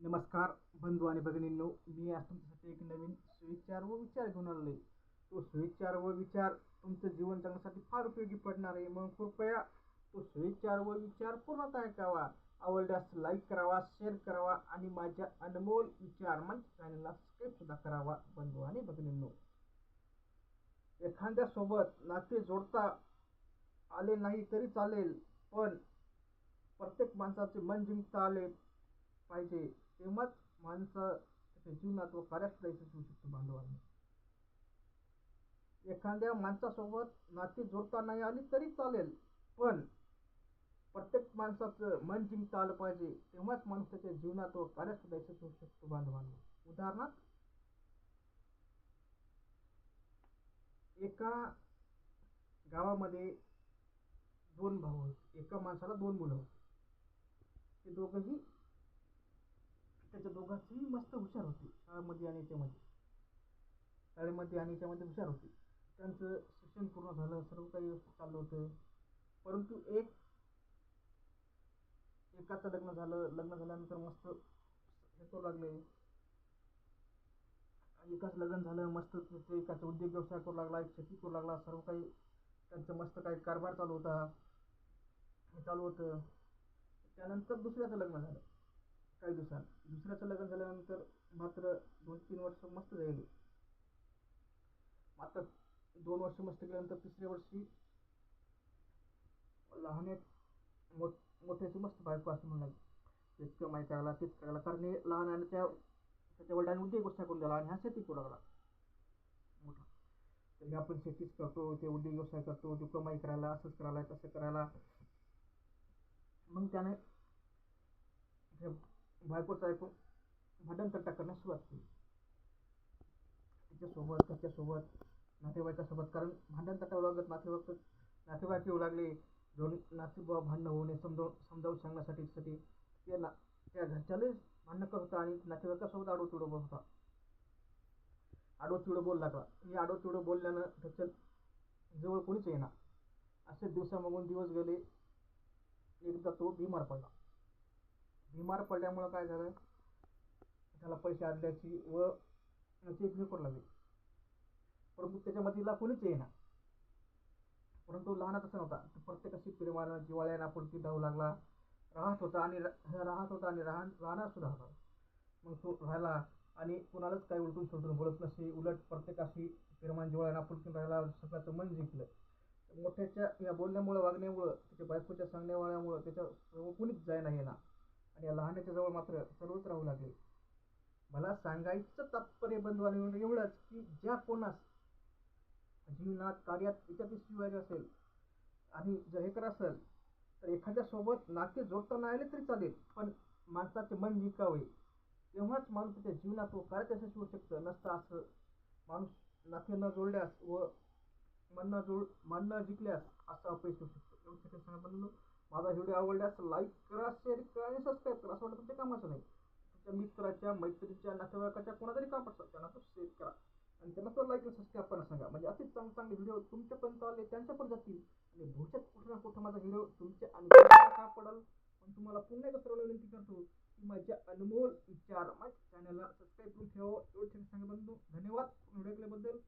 नमस्कार बंधू आणि भगिनींनो. मी आज तुमच्यासाठी एक नवीन सुविचार व विचार घेऊन आलो आहे तो सुविचार व विचार तुमचं जीवन जगण्यासाठी फार उपयोगी पडणार आहे. म्हणून कृपया तो सुविचार व विचार पूर्णतः ऐकावा. आवडल्यास लाईक करावा शेअर करावा आणि माझ्या अनमोल विचार म्हणजे चॅनलला सबस्क्राईबसुद्धा करावा बंधू आणि भगिनींनो. एखाद्यासोबत नाते जोडता आले नाही तरी चालेल पण प्रत्येक माणसाचे मन जिंकता आले पाहिजे. तेव्हाच माणसं त्याच्या जीवनात व कार्यात यशस्वी होऊ शकतो बांधवांनी एखाद्या माणसासोबत नाती जोडता नाही आली तरी चालेल पण प्रत्येक माणसाचं मन जिंकता आलं पाहिजे तेव्हाच माणूस त्याच्या जीवनात व कार्यात सुद्धा यशस्वी होऊ शकतो बांधवांना उदाहरणार्थ एका गावामध्ये दोन भाऊ होते. एका माणसाला दोन मुलं होती. ते दोघंही त्याच्या दोघांचीही मस्त हुशार होती. शाळेमध्ये आणि याच्यामध्ये. शाळेमध्ये आणि याच्यामध्ये हुशार होती. त्यांचं शिक्षण पूर्ण झालं सर्व काही व्यवस्थित चाललं होतं. परंतु एक एकाचं लग्न झालं लग्न झाल्यानंतर मस्त हे करू लागले. एकाच लग्न झालं मस्त त्याचे एकाचा उद्योग व्यवसाय करू लागला एक शेती करू लागला सर्व काही त्यांचं मस्त काही कारभार चालू होता. हे चालू होतं. त्यानंतर दुसऱ्याचं लग्न झालं. काही दिवसांनी दुसऱ्याचं लग्न झाल्यानंतर मात्र दोन तीन वर्ष मस्त गेली मात्र दोन वर्ष मस्त गेल्यानंतर तिसऱ्या वर्षी लहान एक मोठ मोठ्याची मस्त बायको असं म्हणून. लागली तेच कमाई करायला तेच करायला कारण हे लहान आणि त्या त्याच्या वडिलांनी उद्योग गोष्ट करून दिला आणि हा शेती करू लागला मोठा. तर आपण शेतीच करतो ते उद्योग व्यवसाय करतो ते कमाई करायला असंच करायला तसं करायला. मग त्याने बायकोचा ऐकून भांडण तट्टा करण्यास सुरुवात केली. तिच्यासोबत त्याच्यासोबत नातेवाईकासोबत कारण भांडण तट्टा लागत नातेवाईक नातेवाईक येऊ लागले. दोन नातेभाव भांडणं होऊ नये समजावून समजावून सांगण्यासाठी साठी ते ना त्या घरच्यालाच भांडणं करत होता आणि नातेवाईकासोबत आडो तिडवं बोलत होता. आडो तिडवं बोल लागला. मी आडो तिडवं बोलल्यानं घरच्या जवळ कोणीच येणार असे दिवसामागून दिवस गेले. एकदा तो बिमार पडला. बिमार पडल्यामुळं काय झालं? त्याला पैसे आदल्याची व त्याची एक करू लागली. परंतु त्याच्या मतीला कोणीच येईना. परंतु लहाना तसा नव्हता. तो प्रत्येकाशी प्रेमानं जिवाळ्यानं आपुलकी धावू लागला. राहत होता आणि राहत होता आणि राहण राहणार सुद्धा होता. मग तो राहिला आणि कुणालाच काही उलटून सुलटून बोलत नसे. उलट प्रत्येकाशी प्रेमान जिवाळ्यानं आपुलकीन राहिला. सगळ्याचं मन जिंकलं. मोठ्याच्या या बोलण्यामुळं वागण्यामुळं त्याच्या बायकोच्या सांगण्यावाळ्यामुळं त्याच्या कोणीच जायना येणार आणि या लहानाच्या जवळ मात्र सर्वच राहू लागले. मला सांगायचं तात्पर्य बंधू एवढंच की ज्या कोणास जीवनात कार्यात याच्यात यशस्वी असेल आणि जर हे करत असेल तर एखाद्या सोबत नाते जोडता नाही आले तरी चालेल पण माणसाचे मन जिंकावे तेव्हाच माणूस त्याच्या जीवनात व कार्यात यशस्वी होऊ शकतं. नसतं असं माणूस नाते न जोडल्यास व मन न जोड मन न जिंकल्यास असं अपयश होऊ शकतं. एवढं सांगा बनलो माझा व्हिडिओ आवडल्यास लाईक करा शेअर करा आणि सबस्क्राईब करा. असं वाटतं तुमच्या कामाचं नाही. तुमच्या मित्राच्या मैत्रिणीच्या नातेवाईकाच्या कोणातरी काम पडतात त्यांना तो शेअर करा. आणि त्यांना तो लाईक आणि सबस्क्राईब करा सांगा. म्हणजे असेच चांगले चांगले व्हिडिओ तुमच्यापर्यंत आले त्यांच्यापर्यंत जातील. आणि भविष्यात कुठं ना कुठं माझा व्हिडिओ तुमच्या अनुभवाला का पडेल? पण तुम्हाला पुन्हा एकदा सर्व विनंती करतो की माझ्या अनमोल विचार माझ्या चॅनलला सबस्क्राईब करून ठेवा. एवढं सांगा बंधू धन्यवाद. व्हिडिओ केल्याबद्दल